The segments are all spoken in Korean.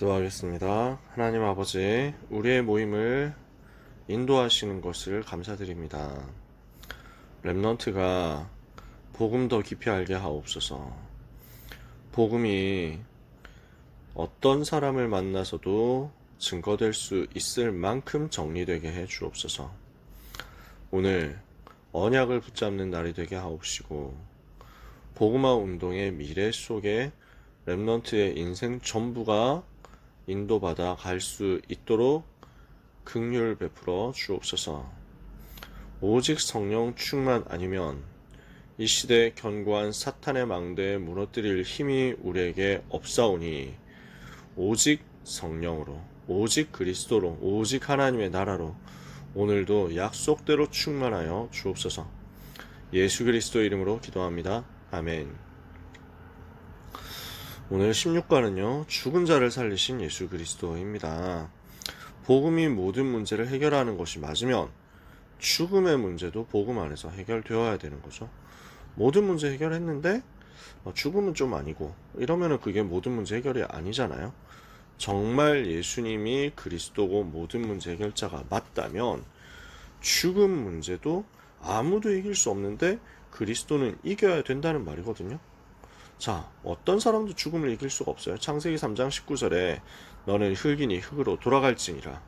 기도하겠습니다. 하나님 아버지, 우리의 모임을 인도하시는 것을 감사드립니다. 랩넌트가 복음 더 깊이 알게 하옵소서. 복음이 어떤 사람을 만나서도 증거될 수 있을 만큼 정리되게 해 주옵소서. 오늘 언약을 붙잡는 날이 되게 하옵시고, 복음화 운동의 미래 속에 랩넌트의 인생 전부가 인도받아 갈 수 있도록 극률 베풀어 주옵소서. 오직 성령 충만 아니면 이 시대 견고한 사탄의 망대에 무너뜨릴 힘이 우리에게 없사오니 오직 성령으로 오직 그리스도로 오직 하나님의 나라로 오늘도 약속대로 충만하여 주옵소서. 예수 그리스도 이름으로 기도합니다. 아멘. 오늘 16과는요, 죽은 자를 살리신 예수 그리스도입니다. 복음이 모든 문제를 해결하는 것이 맞으면 죽음의 문제도 복음 안에서 해결되어야 되는 거죠. 모든 문제 해결했는데 어, 죽음은 좀 아니고 이러면은 그게 모든 문제 해결이 아니잖아요. 정말 예수님이 그리스도고 모든 문제 해결자가 맞다면 죽음 문제도 아무도 이길 수 없는데 그리스도는 이겨야 된다는 말이거든요. 자, 어떤 사람도 죽음을 이길 수가 없어요. 창세기 3장 19절에 너는 흙이니 흙으로 돌아갈지니라.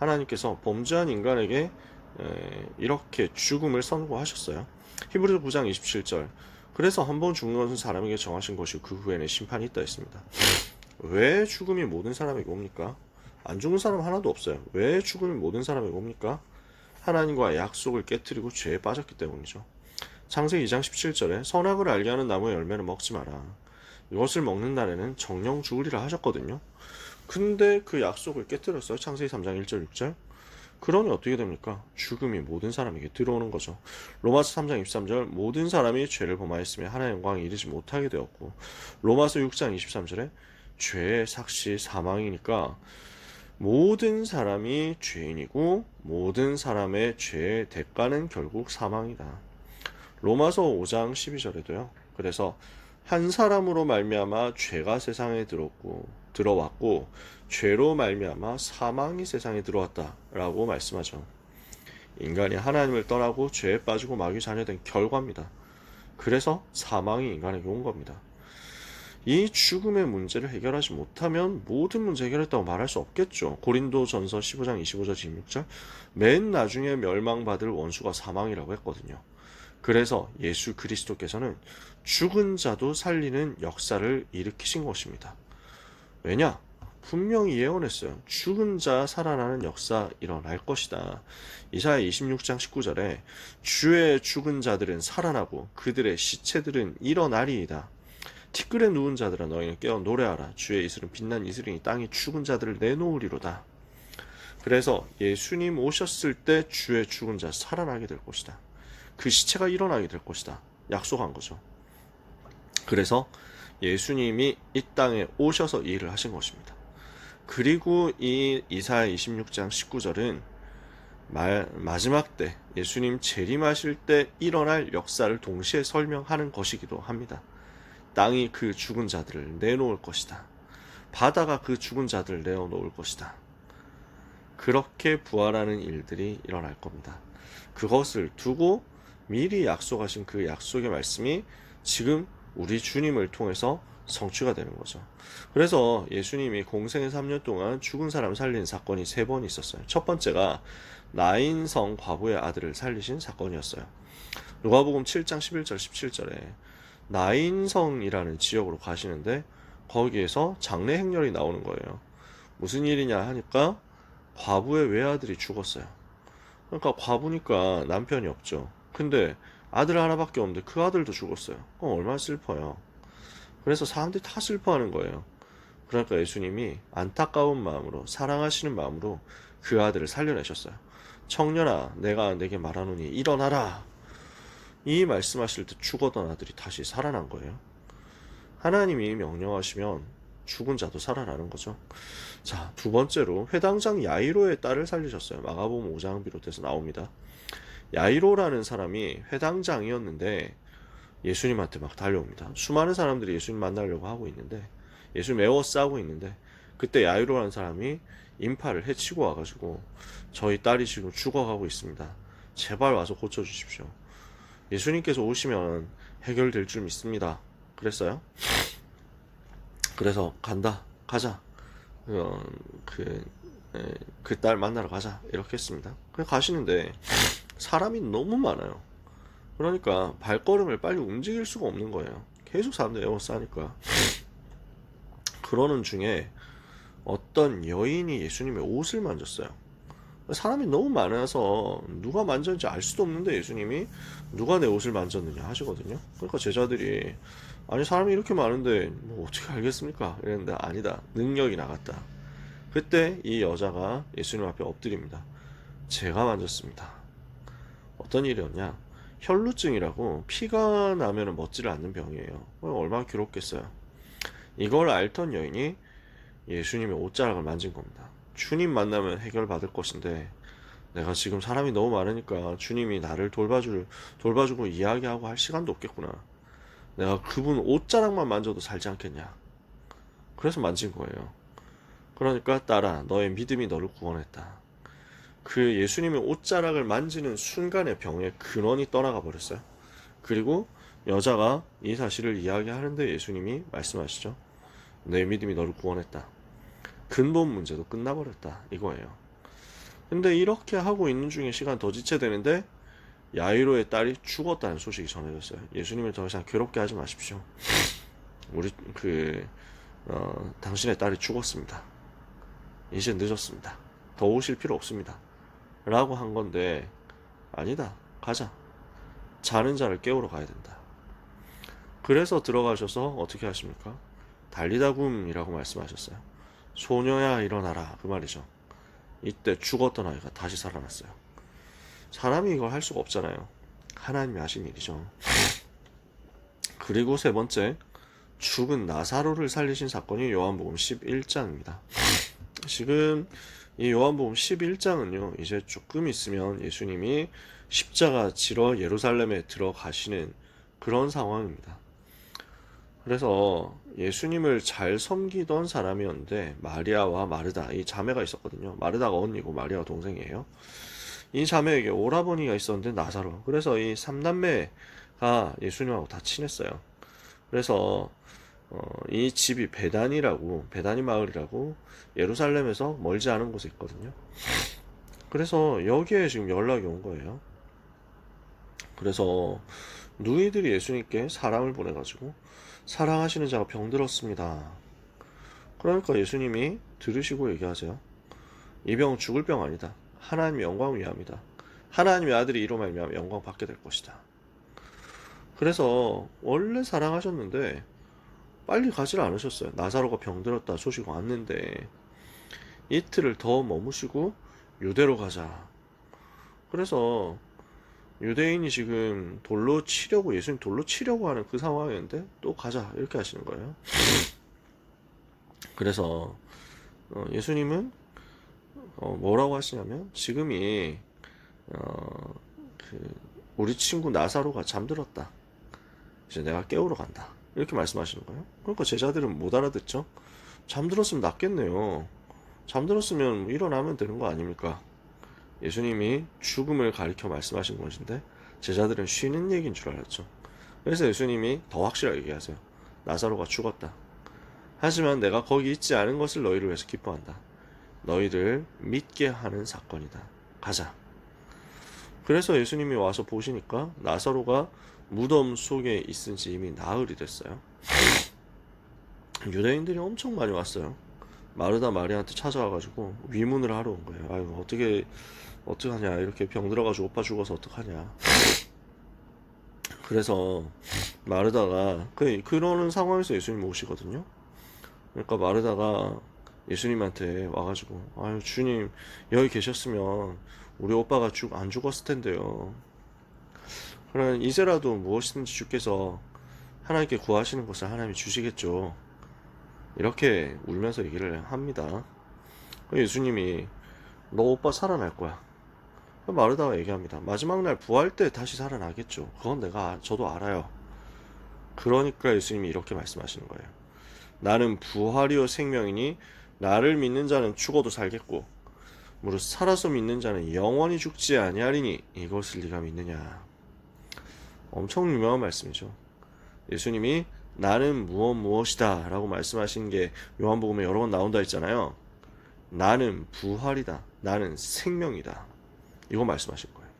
하나님께서 범죄한 인간에게 에, 이렇게 죽음을 선고하셨어요. 히브리서 9장 27절. 그래서 한 번 죽는 것은 사람에게 정하신 것이고 그 후에는 심판이 있다 했습니다. 왜 죽음이 모든 사람에게 옵니까? 안 죽은 사람 하나도 없어요. 왜 죽음이 모든 사람에게 옵니까? 하나님과 약속을 깨뜨리고 죄에 빠졌기 때문이죠. 창세기 2장 17절에 선악을 알게 하는 나무의 열매는 먹지 마라. 이것을 먹는 날에는 정령 죽으리라 하셨거든요. 근데 그 약속을 깨뜨렸어요. 창세기 3장 1절 6절. 그러니 어떻게 됩니까? 죽음이 모든 사람에게 들어오는 거죠. 로마서 3장 23절 모든 사람이 죄를 범하였으며 하나님의 영광에 이르지 못하게 되었고 로마서 6장 23절에 죄의 삭시 사망이니까 모든 사람이 죄인이고 모든 사람의 죄의 대가는 결국 사망이다. 로마서 5장 12절에도요. 그래서 한 사람으로 말미암아 죄가 세상에 들었고 들어왔고 죄로 말미암아 사망이 세상에 들어왔다라고 말씀하죠. 인간이 하나님을 떠나고 죄에 빠지고 마귀 자녀된 결과입니다. 그래서 사망이 인간에게 온 겁니다. 이 죽음의 문제를 해결하지 못하면 모든 문제 해결했다고 말할 수 없겠죠. 고린도 전서 15장 25절 26절 맨 나중에 멸망받을 원수가 사망이라고 했거든요. 그래서 예수 그리스도께서는 죽은 자도 살리는 역사를 일으키신 것입니다. 왜냐? 분명히 예언했어요. 죽은 자 살아나는 역사 일어날 것이다. 이사야 26장 19절에 주의 죽은 자들은 살아나고 그들의 시체들은 일어나리이다. 티끌에 누운 자들아 너희는 깨어 노래하라. 주의 이슬은 빛난 이슬이니 땅이 죽은 자들을 내놓으리로다. 그래서 예수님 오셨을 때 주의 죽은 자 살아나게 될 것이다. 그 시체가 일어나게 될 것이다. 약속한 거죠. 그래서 예수님이 이 땅에 오셔서 이 일을 하신 것입니다. 그리고 이 이사야 26장 19절은 말, 마지막 때 예수님 재림하실 때 일어날 역사를 동시에 설명하는 것이기도 합니다. 땅이 그 죽은 자들을 내놓을 것이다. 바다가 그 죽은 자들을 내어놓을 것이다. 그렇게 부활하는 일들이 일어날 겁니다. 그것을 두고 미리 약속하신 그 약속의 말씀이 지금 우리 주님을 통해서 성취가 되는 거죠. 그래서 예수님이 공생의 3년 동안 죽은 사람 살린 사건이 세 번 있었어요. 첫 번째가 나인성 과부의 아들을 살리신 사건이었어요. 누가복음 7장 11절 17절에 나인성이라는 지역으로 가시는데 거기에서 장례 행렬이 나오는 거예요. 무슨 일이냐 하니까 과부의 외아들이 죽었어요. 그러니까 과부니까 남편이 없죠. 근데 아들 하나밖에 없는데 그 아들도 죽었어요. 그럼 얼마나 슬퍼요. 그래서 사람들이 다 슬퍼하는 거예요. 그러니까 예수님이 안타까운 마음으로 사랑하시는 마음으로 그 아들을 살려내셨어요. 청년아, 내가 내게 말하노니 일어나라. 이 말씀하실 때 죽었던 아들이 다시 살아난 거예요. 하나님이 명령하시면 죽은 자도 살아나는 거죠. 자, 두 번째로 회당장 야이로의 딸을 살리셨어요. 마가복음 5장 비롯해서 나옵니다. 야이로라는 사람이 회당장이었는데 예수님한테 막 달려옵니다. 수많은 사람들이 예수님 만나려고 하고 있는데 예수님 에워싸고 있는데 그때 야이로라는 사람이 인파를 해치고 와가지고 저희 딸이 지금 죽어가고 있습니다. 제발 와서 고쳐주십시오. 예수님께서 오시면 해결될 줄 믿습니다. 그랬어요? 그래서 간다, 가자. 어, 그, 그딸 만나러 가자. 이렇게 했습니다. 그냥 가시는데 사람이 너무 많아요. 그러니까 발걸음을 빨리 움직일 수가 없는 거예요. 계속 사람들이 에워싸니까. 그러는 중에 어떤 여인이 예수님의 옷을 만졌어요. 사람이 너무 많아서 누가 만졌는지 알 수도 없는데 예수님이 누가 내 옷을 만졌느냐 하시거든요. 그러니까 제자들이 아니 사람이 이렇게 많은데 뭐 어떻게 알겠습니까? 이랬는데 아니다. 능력이 나갔다. 그때 이 여자가 예수님 앞에 엎드립니다. 제가 만졌습니다. 어떤 일이었냐? 혈루증이라고 피가 나면 먹지를 않는 병이에요. 얼마나 괴롭겠어요. 이걸 알던 여인이 예수님의 옷자락을 만진 겁니다. 주님 만나면 해결받을 것인데 내가 지금 사람이 너무 많으니까 주님이 나를 돌봐줄 돌봐주고 이야기하고 할 시간도 없겠구나. 내가 그분 옷자락만 만져도 살지 않겠냐. 그래서 만진 거예요. 그러니까 딸아 너의 믿음이 너를 구원했다. 그 예수님의 옷자락을 만지는 순간에 병의 근원이 떠나가 버렸어요. 그리고 여자가 이 사실을 이야기하는데 예수님이 말씀하시죠. 내 믿음이 너를 구원했다. 근본 문제도 끝나버렸다. 이거예요. 근데 이렇게 하고 있는 중에 시간 더 지체되는데 야이로의 딸이 죽었다는 소식이 전해졌어요. 예수님을 더 이상 괴롭게 하지 마십시오. 우리 그 어, 당신의 딸이 죽었습니다. 이제 늦었습니다. 더 오실 필요 없습니다. 라고 한 건데 아니다. 가자. 자는 자를 깨우러 가야 된다. 그래서 들어가셔서 어떻게 하십니까? 달리다굼이라고 말씀하셨어요. 소녀야 일어나라 그 말이죠. 이때 죽었던 아이가 다시 살아났어요. 사람이 이걸 할 수가 없잖아요. 하나님이 하신 일이죠. 그리고 세 번째, 죽은 나사로를 살리신 사건이 요한복음 11장입니다. 지금 이 요한복음 11장은요, 이제 조금 있으면 예수님이 십자가 지러 예루살렘에 들어가시는 그런 상황입니다. 그래서 예수님을 잘 섬기던 사람이었는데 마리아와 마르다 이 자매가 있었거든요. 마르다가 언니고 마리아가 동생이에요. 이 자매에게 오라버니가 있었는데 나사로. 그래서 이 삼남매가 예수님하고 다 친했어요. 그래서 어, 이 집이 베단이라고 베단이 마을이라고 예루살렘에서 멀지 않은 곳에 있거든요. 그래서 여기에 지금 연락이 온 거예요. 그래서 누이들이 예수님께 사람을 보내가지고 사랑하시는 자가 병들었습니다. 그러니까 예수님이 들으시고 얘기하세요. 이 병은 죽을 병 아니다. 하나님의 영광을 위함이다. 하나님의 아들이 이로 말미암아 영광 받게 될 것이다. 그래서 원래 사랑하셨는데 빨리 가지를 않으셨어요. 나사로가 병들었다 소식 왔는데 이틀을 더 머무시고 유대로 가자. 그래서 유대인이 지금 돌로 치려고 예수님 돌로 치려고 하는 그 상황이었는데 또 가자 이렇게 하시는 거예요. 그래서 어, 예수님은 어, 뭐라고 하시냐면 지금이 어, 그 우리 친구 나사로가 잠들었다. 이제 내가 깨우러 간다. 이렇게 말씀하시는 거예요. 그러니까 제자들은 못 알아듣죠. 잠들었으면 낫겠네요. 잠들었으면 일어나면 되는 거 아닙니까? 예수님이 죽음을 가리켜 말씀하신 것인데 제자들은 쉬는 얘기인 줄 알았죠. 그래서 예수님이 더 확실하게 얘기하세요. 나사로가 죽었다. 하지만 내가 거기 있지 않은 것을 너희를 위해서 기뻐한다. 너희들 믿게 하는 사건이다. 가자. 그래서 예수님이 와서 보시니까 나사로가 무덤 속에 있은 지 이미 나흘이 됐어요. 유대인들이 엄청 많이 왔어요. 마르다 마리아한테 찾아와가지고 위문을 하러 온 거예요. 아유 어떻게 어떡하냐 이렇게 병 들어가지고 오빠 죽어서 어떡하냐. 그래서 마르다가 그 그러는 상황에서 예수님 오시거든요. 그러니까 마르다가 예수님한테 와가지고 아유 주님 여기 계셨으면 우리 오빠가 죽 안 죽었을 텐데요. 그러면 이제라도 무엇이든지 주께서 하나님께 구하시는 것을 하나님이 주시겠죠. 이렇게 울면서 얘기를 합니다. 예수님이 너 오빠 살아날 거야. 마르다가 얘기합니다. 마지막 날 부활 때 다시 살아나겠죠. 그건 내가 저도 알아요. 그러니까 예수님이 이렇게 말씀하시는 거예요. 나는 부활이요 생명이니 나를 믿는 자는 죽어도 살겠고 무릇 살아서 믿는 자는 영원히 죽지 아니하리니 이것을 네가 믿느냐. 엄청 유명한 말씀이죠. 예수님이 나는 무엇 무엇이다 라고 말씀하신 게 요한복음에 여러 번 나온다 했잖아요. 나는 부활이다. 나는 생명이다. 이거 말씀하신 거예요.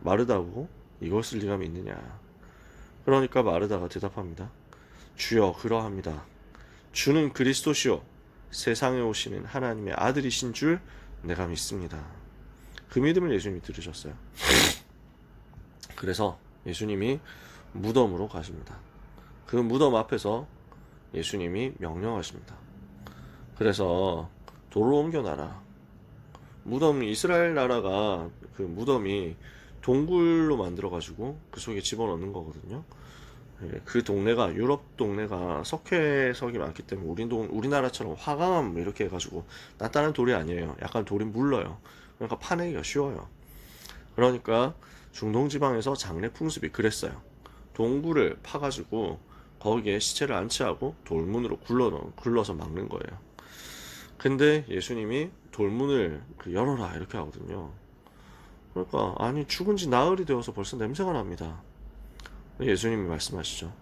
마르다고 이것을 네가 믿느냐. 그러니까 마르다가 대답합니다. 주여 그러합니다. 주는 그리스도시요 세상에 오시는 하나님의 아들이신 줄 내가 믿습니다. 그 믿음을 예수님이 들으셨어요. 그래서 예수님이 무덤으로 가십니다. 그 무덤 앞에서 예수님이 명령하십니다. 그래서 돌로 옮겨놔라. 무덤 이스라엘 나라가 그 무덤이 동굴로 만들어 가지고 그 속에 집어넣는 거거든요. 예, 그 동네가 유럽 동네가 석회석이 많기 때문에 우리 동 우리나라처럼 화강암 이렇게 해가지고 단단한 돌이 아니에요. 약간 돌이 물러요. 그러니까 파내기가 쉬워요. 그러니까 중동 지방에서 장례 풍습이 그랬어요. 동굴을 파가지고 거기에 시체를 안치하고 돌문으로 굴러 굴러서 막는 거예요. 근데 예수님이 돌문을 그 열어라 이렇게 하거든요. 그러니까 아니 죽은 지 나흘이 되어서 벌써 냄새가 납니다. 예수님이 말씀하시죠.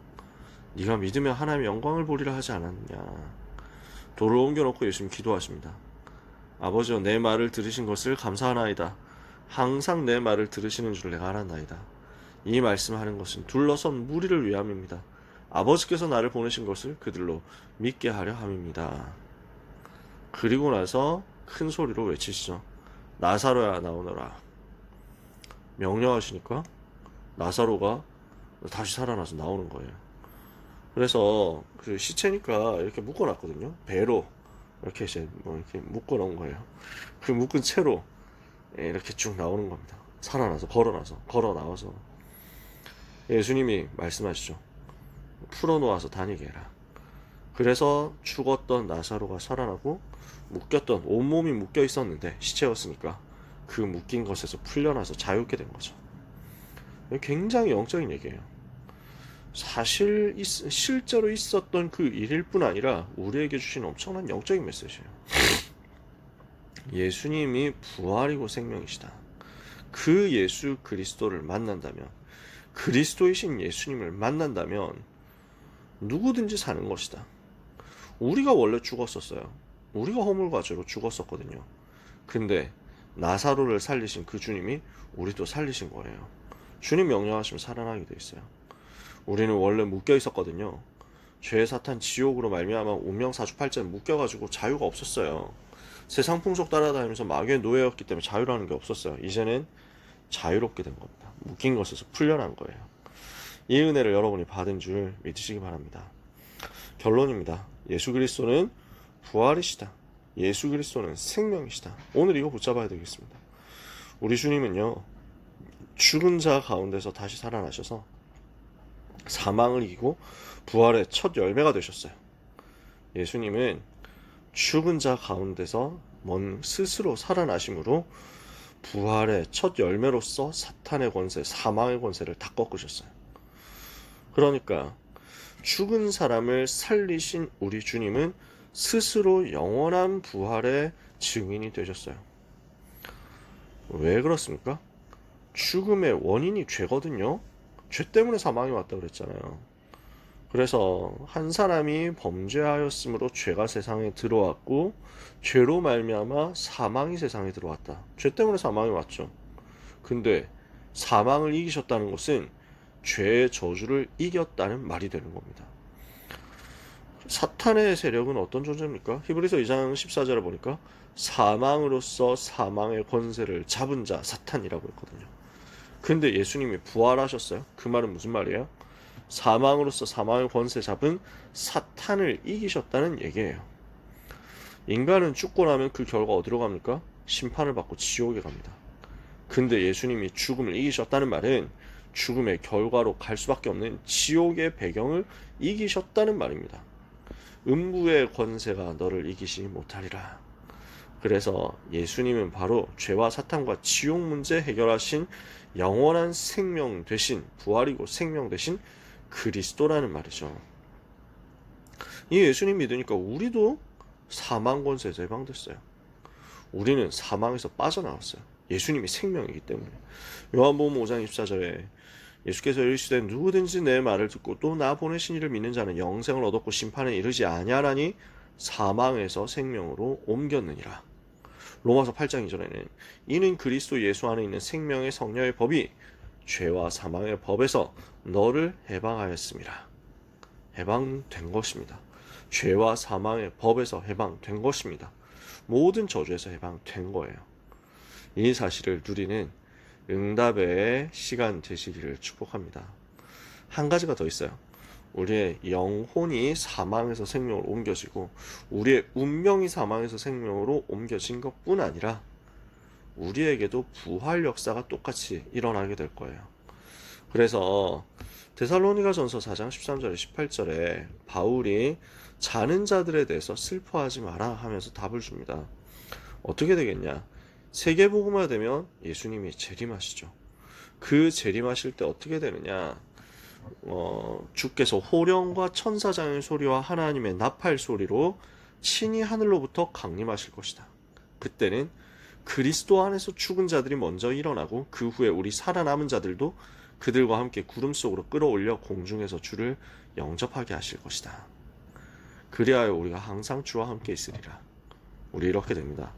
네가 믿으면 하나님의 영광을 보리라 하지 않았느냐. 돌을 옮겨놓고 예수님 기도하십니다. 아버지여 내 말을 들으신 것을 감사하나이다. 항상 내 말을 들으시는 줄 내가 알았나이다. 이 말씀하는 것은 둘러선 무리를 위함입니다. 아버지께서 나를 보내신 것을 그들로 믿게 하려 함입니다. 그리고 나서 큰 소리로 외치시죠. 나사로야 나오너라. 명령하시니까 나사로가 다시 살아나서 나오는 거예요. 그래서 그 시체니까 이렇게 묶어놨거든요. 배로 이렇게 이제 뭐 이렇게 묶어놓은 거예요. 그 묶은 채로 이렇게 쭉 나오는 겁니다. 살아나서 걸어나서 걸어 나와서 예수님이 말씀하시죠. 풀어놓아서 다니게 해라. 그래서 죽었던 나사로가 살아나고 묶였던 온몸이 묶여 있었는데 시체였으니까 그 묶인 것에서 풀려나서 자유롭게 된 거죠. 굉장히 영적인 얘기예요. 사실 있, 실제로 있었던 그 일일 뿐 아니라 우리에게 주신 엄청난 영적인 메시지예요. 예수님이 부활이고 생명이시다. 그 예수 그리스도를 만난다면 그리스도이신 예수님을 만난다면 누구든지 사는 것이다. 우리가 원래 죽었었어요. 우리가 허물과 죄로 죽었었거든요. 근데 나사로를 살리신 그 주님이 우리도 살리신 거예요. 주님 명령하시면 살아나게 돼 있어요. 우리는 원래 묶여 있었거든요. 죄 사탄 지옥으로 말미암아 운명 사주팔자에 묶여가지고 자유가 없었어요. 세상 풍속 따라다니면서 마귀의 노예였기 때문에 자유라는 게 없었어요. 이제는 자유롭게 된 겁니다. 묶인 것에서 풀려난 거예요. 이 은혜를 여러분이 받은 줄 믿으시기 바랍니다. 결론입니다. 예수 그리스도는 부활이시다. 예수 그리스도는 생명이시다. 오늘 이거 붙잡아야 되겠습니다. 우리 주님은요, 죽은 자 가운데서 다시 살아나셔서 사망을 이기고 부활의 첫 열매가 되셨어요. 예수님은 죽은 자 가운데서 먼 스스로 살아나심으로 부활의 첫 열매로서 사탄의 권세, 사망의 권세를 다 꺾으셨어요. 그러니까 죽은 사람을 살리신 우리 주님은 스스로 영원한 부활의 증인이 되셨어요. 왜 그렇습니까? 죽음의 원인이 죄거든요. 죄 때문에 사망이 왔다 그랬잖아요. 그래서 한 사람이 범죄하였으므로 죄가 세상에 들어왔고 죄로 말미암아 사망이 세상에 들어왔다. 죄 때문에 사망이 왔죠. 근데 사망을 이기셨다는 것은 죄의 저주를 이겼다는 말이 되는 겁니다. 사탄의 세력은 어떤 존재입니까? 히브리서 2장 14절에 보니까 사망으로서 사망의 권세를 잡은 자 사탄이라고 했거든요. 근데 예수님이 부활하셨어요. 그 말은 무슨 말이에요? 사망으로서 사망의 권세 잡은 사탄을 이기셨다는 얘기예요. 인간은 죽고 나면 그 결과 어디로 갑니까? 심판을 받고 지옥에 갑니다. 근데 예수님이 죽음을 이기셨다는 말은 죽음의 결과로 갈 수밖에 없는 지옥의 배경을 이기셨다는 말입니다. 음부의 권세가 너를 이기시 못하리라. 그래서 예수님은 바로 죄와 사탄과 지옥 문제 해결하신 영원한 생명 되신 부활이고 생명 되신 그리스도라는 말이죠. 이 예수님 믿으니까 우리도 사망 권세에서 해방됐어요. 우리는 사망에서 빠져나왔어요. 예수님이 생명이기 때문에. 요한복음 5장 24절에 예수께서 이르시되 누구든지 내 말을 듣고 또 나 보내신 이를 믿는 자는 영생을 얻었고 심판에 이르지 아니하나니 사망에서 생명으로 옮겼느니라. 로마서 8장 2절에는 이는 그리스도 예수 안에 있는 생명의 성령의 법이 죄와 사망의 법에서 너를 해방하였습니다. 해방된 것입니다. 죄와 사망의 법에서 해방된 것입니다. 모든 저주에서 해방된 거예요. 이 사실을 누리는 응답의 시간 되시기를 축복합니다. 한 가지가 더 있어요. 우리의 영혼이 사망에서 생명으로 옮겨지고 우리의 운명이 사망에서 생명으로 옮겨진 것뿐 아니라 우리에게도 부활 역사가 똑같이 일어나게 될 거예요. 그래서 데살로니가 전서 4장 13절에 18절에 바울이 자는 자들에 대해서 슬퍼하지 마라 하면서 답을 줍니다. 어떻게 되겠냐? 세계복음화 되면 예수님이 재림하시죠. 그 재림하실 때 어떻게 되느냐? 어, 주께서 호령과 천사장의 소리와 하나님의 나팔 소리로 친히 하늘로부터 강림하실 것이다. 그때는 그리스도 안에서 죽은 자들이 먼저 일어나고 그 후에 우리 살아남은 자들도 그들과 함께 구름 속으로 끌어올려 공중에서 주를 영접하게 하실 것이다. 그리하여 우리가 항상 주와 함께 있으리라. 우리 이렇게 됩니다.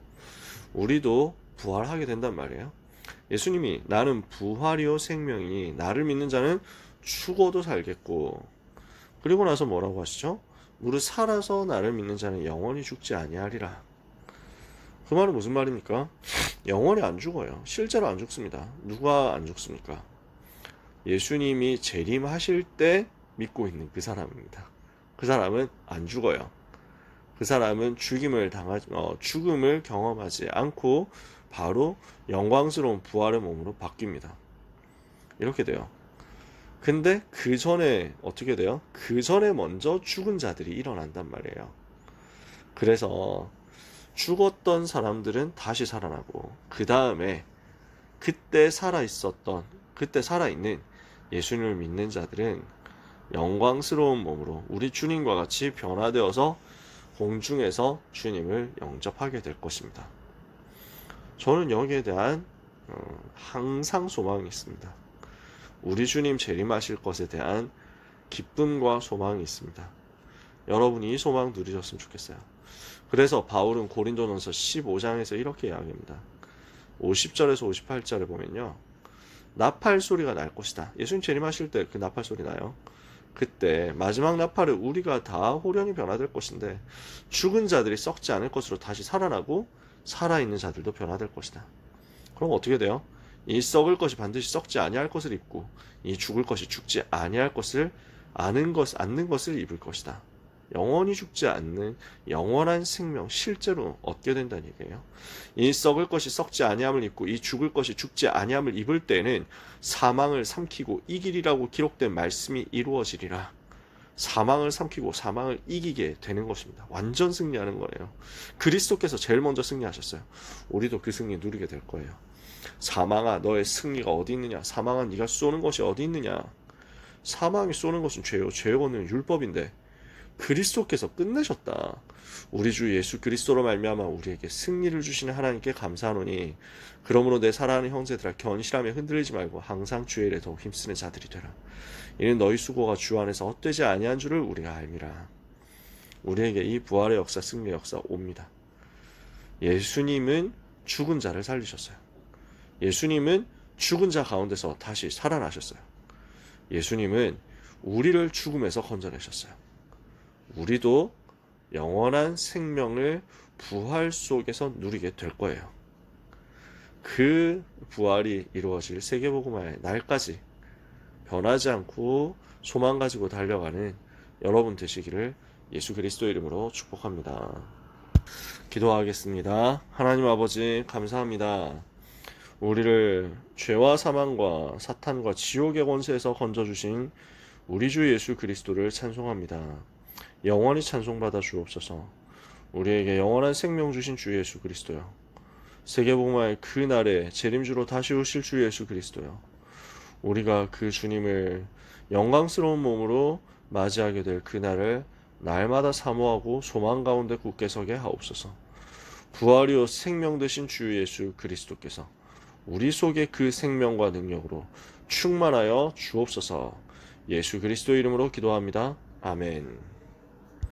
우리도 부활하게 된단 말이에요. 예수님이 나는 부활이요 생명이니 나를 믿는 자는 죽어도 살겠고 그리고 나서 뭐라고 하시죠? 무릇 살아서 나를 믿는 자는 영원히 죽지 아니하리라. 그 말은 무슨 말입니까? 영원히 안 죽어요. 실제로 안 죽습니다. 누가 안 죽습니까? 예수님이 재림하실 때 믿고 있는 그 사람입니다. 그 사람은 안 죽어요. 그 사람은 죽임을 당하, 어, 죽음을 경험하지 않고 바로 영광스러운 부활의 몸으로 바뀝니다. 이렇게 돼요. 근데 그 전에 어떻게 돼요? 그 전에 먼저 죽은 자들이 일어난단 말이에요. 그래서 죽었던 사람들은 다시 살아나고 그 다음에 그때 살아 있었던 그때 살아 있는 예수님을 믿는 자들은 영광스러운 몸으로 우리 주님과 같이 변화되어서 공중에서 주님을 영접하게 될 것입니다. 저는 여기에 대한 어, 항상 소망이 있습니다. 우리 주님 재림하실 것에 대한 기쁨과 소망이 있습니다. 여러분이 이 소망 누리셨으면 좋겠어요. 그래서 바울은 고린도전서 15장에서 이렇게 이야기합니다. 50절에서 58절에 보면요. 나팔 소리가 날 것이다. 예수님 재림하실 때 그 나팔 소리 나요. 그때 마지막 나팔을 우리가 다 호련히 변화될 것인데 죽은 자들이 썩지 않을 것으로 다시 살아나고 살아있는 자들도 변화될 것이다. 그럼 어떻게 돼요? 이 썩을 것이 반드시 썩지 아니할 것을 입고 이 죽을 것이 죽지 아니할 것을 아는 것 않는 것을 입을 것이다. 영원히 죽지 않는 영원한 생명 실제로 얻게 된다는 얘기예요. 이 썩을 것이 썩지 아니함을 입고 이 죽을 것이 죽지 아니함을 입을 때는 사망을 삼키고 이기리라고 기록된 말씀이 이루어지리라. 사망을 삼키고 사망을 이기게 되는 것입니다. 완전 승리하는 거예요. 그리스도께서 제일 먼저 승리하셨어요. 우리도 그 승리 누리게 될 거예요. 사망아 너의 승리가 어디 있느냐? 사망아 네가 쏘는 것이 어디 있느냐? 사망이 쏘는 것은 죄요. 죄의 권능은 율법인데 그리스도께서 끝내셨다. 우리 주 예수 그리스도로 말미암아 우리에게 승리를 주시는 하나님께 감사하노니 그러므로 내 사랑하는 형제들아 견실함에 흔들리지 말고 항상 주의 일에 더욱 힘쓰는 자들이 되라. 이는 너희 수고가 주 안에서 헛되지 아니한 줄을 우리가 알미라. 우리에게 이 부활의 역사, 승리의 역사 옵니다. 예수님은 죽은 자를 살리셨어요. 예수님은 죽은 자 가운데서 다시 살아나셨어요. 예수님은 우리를 죽음에서 건져내셨어요. 우리도 영원한 생명을 부활 속에서 누리게 될 거예요. 그 부활이 이루어질 세계복음화의 날까지 변하지 않고 소망 가지고 달려가는 여러분 되시기를 예수 그리스도 이름으로 축복합니다. 기도하겠습니다. 하나님 아버지 감사합니다. 우리를 죄와 사망과 사탄과 지옥의 권세에서 건져 주신 우리 주 예수 그리스도를 찬송합니다. 영원히 찬송받아 주옵소서. 우리에게 영원한 생명 주신 주 예수 그리스도요. 세계복음화의 그 날에 재림주로 다시 오실 주 예수 그리스도요. 우리가 그 주님을 영광스러운 몸으로 맞이하게 될 그날을 날마다 사모하고 소망 가운데 굳게 서게 하옵소서. 부활이요 생명 되신 주 예수 그리스도께서 우리 속에 그 생명과 능력으로 충만하여 주옵소서. 예수 그리스도 이름으로 기도합니다. 아멘.